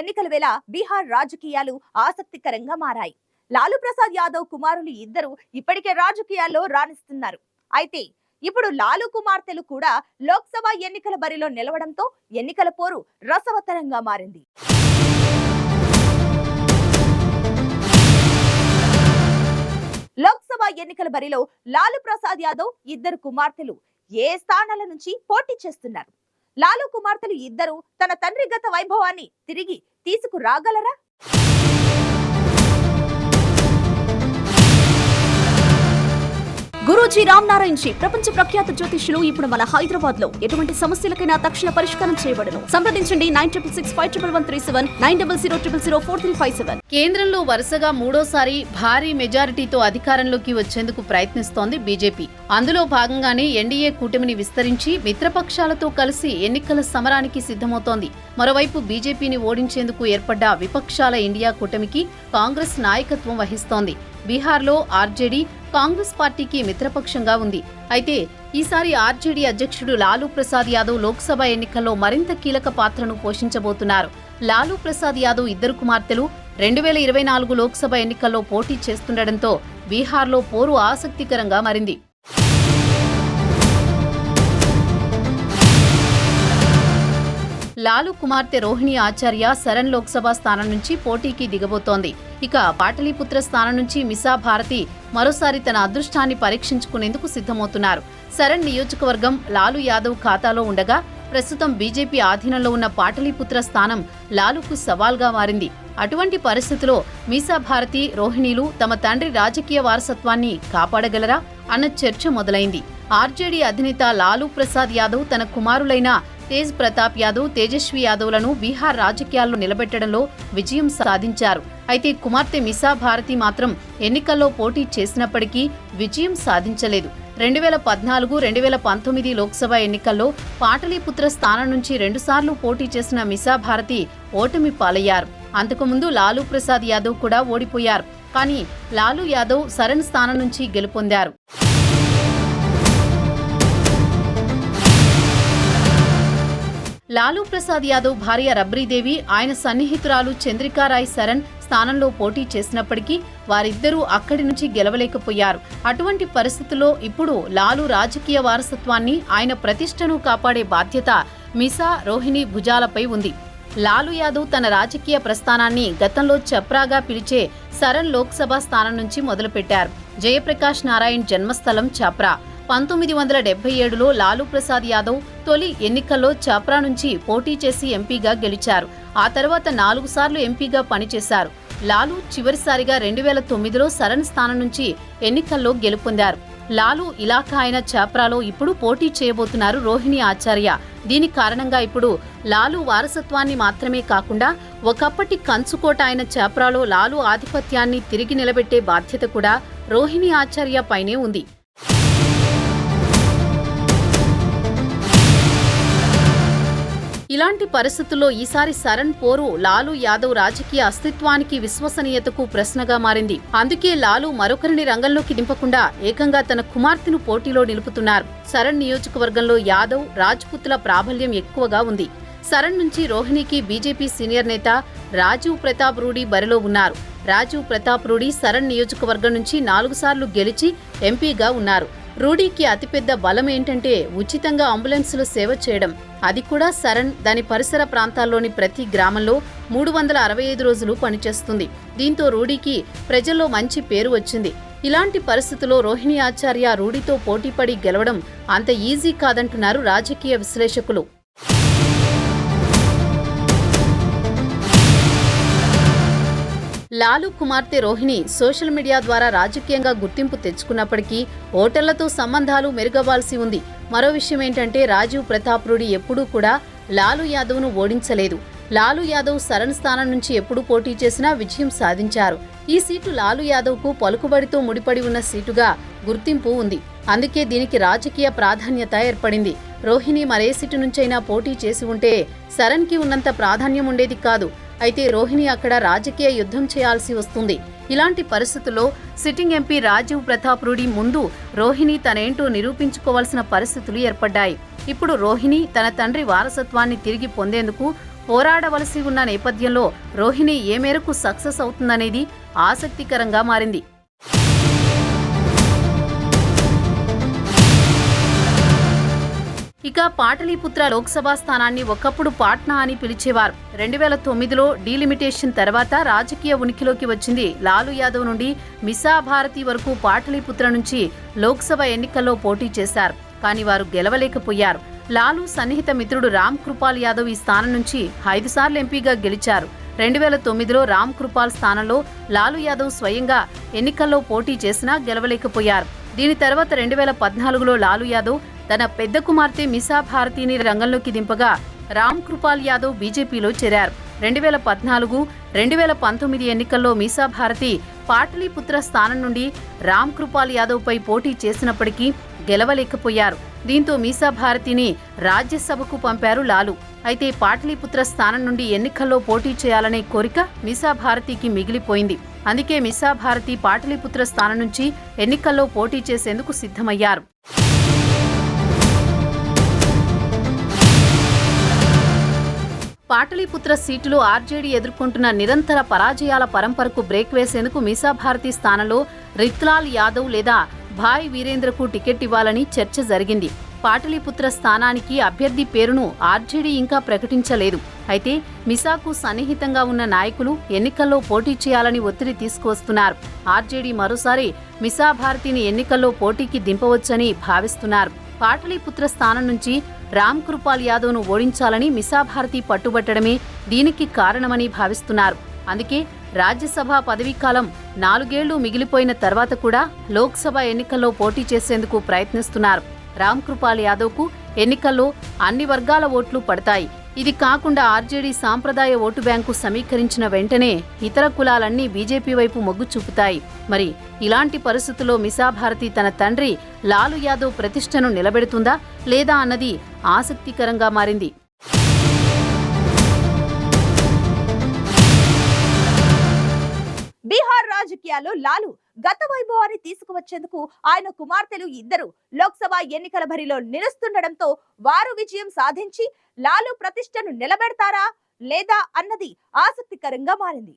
ఎన్నికల వేళ బీహార్ రాజకీయాలు ఆసక్తికరంగా మారాయి. లాలూ ప్రసాద్ యాదవ్ కుమారులు ఇద్దరు ఇప్పటికే రాజకీయాల్లో రాణిస్తున్నారు. అయితే ఇప్పుడు లాలూ కుమార్తెలు కూడా లోక్సభ ఎన్నికల బరిలో నిలవడంతో ఎన్నికల పోరు రసవతరంగా మారింది. లోక్సభ ఎన్నికల బరిలో లాలూ ప్రసాద్ యాదవ్ ఇద్దరు కుమార్తెలు ఏ స్థానాల నుంచి పోటీ చేస్తున్నారు? లాలూ కుమార్తెలు ఇద్దరు తన తండ్రి గత వైభవాన్ని తిరిగి తీసుకురాగలరా? గురూజీ రామ్ నారాయణ్ జీ ప్రపంచ ప్రఖ్యాత జ్యోతిష్యులు ఇప్పుడు మన హైదరాబాద్లో ఎటువంటి సమస్యలకైనా తక్షణ పరిష్కారం చేయబడను. సంప్రదించండి nine triple six five triple one three seven nine double zero triple zero four three five seven. కేంద్రంలో వరుసగా మూడోసారి భారీ మెజారిటీతో అధికారంలోకి వచ్చేందుకు ప్రయత్నిస్తోంది బీజేపీ. అందులో భాగంగానే ఎన్డీఏ కూటమిని విస్తరించి మిత్రపక్షాలతో కలిసి ఎన్నికల సమరానికి సిద్ధమవుతోంది. మరోవైపు బీజేపీని ఓడించేందుకు ఏర్పడ్డ విపక్షాల ఇండియా కూటమికి కాంగ్రెస్ నాయకత్వం వహిస్తోంది. బీహార్లో ఆర్జేడీ కాంగ్రెస్ పార్టీకి మిత్రపక్షంగా ఉంది. అయితే ఈసారి ఆర్జేడీ అధ్యక్షుడు లాలూ ప్రసాద్ యాదవ్ లోక్సభ ఎన్నికల్లో మరింత కీలక పాత్రను పోషించబోతున్నారు. లాలూ ప్రసాద్ యాదవ్ ఇద్దరు కుమార్తెలు రెండు వేల ఇరవై నాలుగు లోక్సభ ఎన్నికల్లో పోటీ చేస్తుండటంతో బీహార్లో పోరు ఆసక్తికరంగా మారింది. లాలు కుమార్తె రోహిణి ఆచార్య శరణ్ లోక్సభ స్థానం నుంచి పోటీకి దిగబోతోంది. ఇక పాటలీపుత్ర స్థానం నుంచి మిసా భారతి మరోసారి తన అదృష్టాన్ని పరీక్షించుకునేందుకు సిద్ధమవుతున్నారు. శరణ్ నియోజకవర్గం లాలు యాదవ్ ఖాతాలో ఉండగా ప్రస్తుతం బీజేపీ ఆధీనంలో ఉన్న పాటలీపుత్ర స్థానం లాలుకు సవాల్గా మారింది. అటువంటి పరిస్థితిలో మీసా భారతి రోహిణీలు తమ తండ్రి రాజకీయ వారసత్వాన్ని కాపాడగలరా? అన్న చర్చ మొదలైంది. ఆర్జేడీ అధినేత లాలూ ప్రసాద్ యాదవ్ తన కుమారులైన తేజ్ ప్రతాప్ యాదవ్ తేజస్వి యాదవ్లను బీహార్ రాజకీయాల్లో నిలబెట్టడంలో విజయం సాధించారు. అయితే కుమార్తె మిసా భారతి మాత్రం ఎన్నికల్లో పోటీ చేసినప్పటికీ విజయం సాధించలేదు. రెండు వేల పద్నాలుగు రెండు వేల పంతొమ్మిది లోక్సభ ఎన్నికల్లో పాటలీపుత్ర స్థానం నుంచి రెండుసార్లు పోటీ చేసిన మిసా భారతి ఓటమి పాలయ్యారు. అంతకుముందు లాలూ ప్రసాద్ యాదవ్ కూడా ఓడిపోయారు. కానీ లాలూ యాదవ్ సరణ్ స్థానం నుంచి గెలుపొందారు. లాలూ ప్రసాద్ యాదవ్ భార్య రబ్రీదేవి ఆయన సన్నిహితురాలు చంద్రికారాయ్ శరణ్ స్థానంలో పోటీ చేసినప్పటికీ వారిద్దరూ అక్కడి నుంచి గెలవలేకపోయారు. అటువంటి పరిస్థితుల్లో ఇప్పుడు లాలు రాజకీయ వారసత్వాన్ని ఆయన ప్రతిష్టను కాపాడే బాధ్యత మిసా రోహిణి భుజాలపై ఉంది. లాలు యాదవ్ తన రాజకీయ ప్రస్థానాన్ని గతంలో చప్రాగా పిలిచే సరణ్ లోక్సభ స్థానం నుంచి మొదలుపెట్టారు. జయప్రకాష్ నారాయణ్ జన్మస్థలం చప్రా. పంతొమ్మిది వందల డెబ్బై ఏడులో లాలూ ప్రసాద్ యాదవ్ తొలి ఎన్నికల్లో చాప్రా నుంచి పోటీ చేసి ఎంపీగా గెలిచారు. ఆ తర్వాత నాలుగు సార్లు ఎంపీగా పనిచేశారు. లాలూ చివరిసారిగా రెండు వేల తొమ్మిదిలో సరణ్ స్థానం నుంచి ఎన్నికల్లో గెలుపొందారు. లాలూ ఇలాఖా అయిన చాప్రాలో ఇప్పుడు పోటీ చేయబోతున్నారు రోహిణి ఆచార్య. దీని కారణంగా ఇప్పుడు లాలూ వారసత్వాన్ని మాత్రమే కాకుండా ఒకప్పటి కంచుకోట అయిన చాప్రాలో లాలూ ఆధిపత్యాన్ని తిరిగి నిలబెట్టే బాధ్యత కూడా రోహిణి ఆచార్య పైనే ఉంది. ఇలాంటి పరిస్థితుల్లో ఈసారి శరణ్ పోరు లాలు యాదవ్ రాజకీయ అస్తిత్వానికి విశ్వసనీయతకు ప్రశ్నగా మారింది. అందుకే లాలు మరొకరిని రంగంలోకి దింపకుండా ఏకంగా తన కుమార్తెను పోటీలో నిలుపుతున్నారు. శరణ్ నియోజకవర్గంలో యాదవ్ రాజ్పుత్ల ప్రాబల్యం ఎక్కువగా ఉంది. శరణ్ నుంచి రోహిణికి బీజేపీ సీనియర్ నేత రాజీవ్ ప్రతాప్ రూడీ బరిలో ఉన్నారు. రాజీవ్ ప్రతాప్ రూడీ శరణ్ నియోజకవర్గం నుంచి నాలుగు సార్లు గెలిచి ఎంపీగా ఉన్నారు. రూడీకి అతిపెద్ద బలం ఏంటంటే ఉచితంగా అంబులెన్సులు సేవ చేయడం. అది కూడా సరణ్ దాని పరిసర ప్రాంతాల్లోని ప్రతి గ్రామంలో మూడు వందల అరవై ఐదు రోజులు పనిచేస్తుంది. దీంతో రూడీకి ప్రజల్లో మంచి పేరు వచ్చింది. ఇలాంటి పరిస్థితుల్లో రోహిణి ఆచార్య రూడీతో పోటీపడి గెలవడం అంత ఈజీ కాదంటున్నారు రాజకీయ విశ్లేషకులు. లాలు కుమార్తె రోహిణి సోషల్ మీడియా ద్వారా రాజకీయంగా గుర్తింపు తెచ్చుకున్నప్పటికీ ఓటర్లతో సంబంధాలు మెరుగవ్వాల్సి ఉంది. మరో విషయం ఏంటంటే రాజీవ్ ప్రతాప్ రూడి ఎప్పుడూ కూడా లాలు యాదవ్ను ఓడించలేదు. లాలు యాదవ్ సరణ్ స్థానం నుంచి ఎప్పుడు పోటీ చేసినా విజయం సాధించారు. ఈ సీటు లాలు యాదవ్కు పలుకుబడితో ముడిపడి ఉన్న సీటుగా గుర్తింపు ఉంది. అందుకే దీనికి రాజకీయ ప్రాధాన్యత ఏర్పడింది. రోహిణి మరే సీటు నుంచైనా పోటీ చేసి ఉంటే సరణ్కి ఉన్నంత ప్రాధాన్యం ఉండేది కాదు. అయితే రోహిణి అక్కడ రాజకీయ యుద్ధం చేయాల్సి వస్తుంది. ఇలాంటి పరిస్థితుల్లో సిట్టింగ్ ఎంపీ రాజీవ్ ప్రతాప్ రూడి ముందు రోహిణి తనేంటో నిరూపించుకోవాల్సిన పరిస్థితులు ఏర్పడ్డాయి. ఇప్పుడు రోహిణి తన తండ్రి వారసత్వాన్ని తిరిగి పొందేందుకు పోరాడవలసి ఉన్న నేపథ్యంలో రోహిణి ఏ మేరకు సక్సెస్ అవుతుందనేది ఆసక్తికరంగా మారింది. ఇక పాటలీపుత్ర లోక్సభ స్థానాన్ని ఒకప్పుడు పాట్నా అని పిలిచేవారు. రెండు వేల తొమ్మిదిలో డీలిమిటేషన్ తర్వాత రాజకీయ ఉనికిలోకి వచ్చింది. లాలు యాదవ్ నుండి మిసా భారతి వరకు పాటలీపుత్ర నుంచి లోక్సభ ఎన్నికల్లో పోటీ చేశారు. కానీ వారు గెలవలేకపోయారు. లాలు సన్నిహిత మిత్రుడు రామ్ కృపాల్ యాదవ్ ఈ స్థానం నుంచి ఐదు సార్లు ఎంపీగా గెలిచారు. రెండు వేల తొమ్మిదిలో రామ్ కృపాల్ స్థానంలో లాలు యాదవ్ స్వయంగా ఎన్నికల్లో పోటీ చేసినా గెలవలేకపోయారు. దీని తర్వాత రెండు వేల పద్నాలుగులో లాలు యాదవ్ తన పెద్ద కుమార్తె మిసా భారతిని రంగంలోకి దింపగా రామ్ కృపాల్ యాదవ్ బీజేపీలో చేరారు. రెండు వేల పద్నాలుగు రెండు వేల పంతొమ్మిది ఎన్నికల్లో మీసా భారతి పాటలీపుత్ర స్థానం నుండి రామ్ కృపాల్ యాదవ్పై పోటీ చేసినప్పటికీ గెలవలేకపోయారు. దీంతో మీసా భారతిని రాజ్యసభకు పంపారు లాలు. అయితే పాటలీపుత్ర స్థానం నుండి ఎన్నికల్లో పోటీ చేయాలనే కోరిక మీసా భారతికి మిగిలిపోయింది. అందుకే మిసా భారతి పాటలీపుత్ర స్థానం నుంచి ఎన్నికల్లో పోటీ చేసేందుకు సిద్ధమయ్యారు. పాటలీపుత్ర సీటులో ఆర్జేడీ ఎదుర్కొంటున్న నిరంతర పరాజయాల పరంపరకు బ్రేక్ వేసేందుకు మీసాభారతి స్థానంలో రిత్లాల్ యాదవ్ లేదా భాయ్ వీరేంద్రకు టికెట్ ఇవ్వాలని చర్చ జరిగింది. పాటలీపుత్ర స్థానానికి అభ్యర్థి పేరును ఆర్జేడీ ఇంకా ప్రకటించలేదు. అయితే మిసాకు సన్నిహితంగా ఉన్న నాయకులు ఎన్నికల్లో పోటీ చేయాలని ఒత్తిడి తీసుకువస్తున్నారు. ఆర్జేడీ మరోసారి మిసా భారతిని ఎన్నికల్లో పోటీకి దింపవచ్చని భావిస్తున్నారు. పాటలీపుత్ర స్థానం నుంచి రామ్ కృపాల్ యాదవ్ను ఓడించాలని మిసాభారతి పట్టుబట్టడమే దీనికి కారణమని భావిస్తున్నారు. అందుకే రాజ్యసభ పదవీకాలం నాలుగేళ్ళు మిగిలిపోయిన తర్వాత కూడా లోక్సభ ఎన్నికల్లో పోటీ చేసేందుకు ప్రయత్నిస్తున్నారు. రామ్ కృపాల్ యాదవ్కు ఎన్నికల్లో అన్ని వర్గాల ఓట్లు పడతాయి. ఇది కాకుండా ఆర్జేడీ సాంప్రదాయ ఓటు బ్యాంకు సమీకరించిన వెంటనే ఇతర కులాలన్నీ బీజేపీ వైపు మొగ్గు చూపుతాయి. మరి ఇలాంటి పరిస్థితుల్లో మిసాభారతి తన తండ్రి లాలు యాదవ్ ప్రతిష్టను నిలబెడుతుందా లేదా అన్నది ఆసక్తికరంగా మారింది. బీహార్ రాజకీయాల్లో లాలు గత వైభవాన్ని తీసుకువచ్చేందుకు ఆయన కుమార్తెలు ఇద్దరు లోక్సభ ఎన్నికల బరిలో నిలుస్తుండటంతో వారు విజయం సాధించి లాలు ప్రతిష్టను నిలబెడతారా లేదా అన్నది ఆసక్తికరంగా మారింది.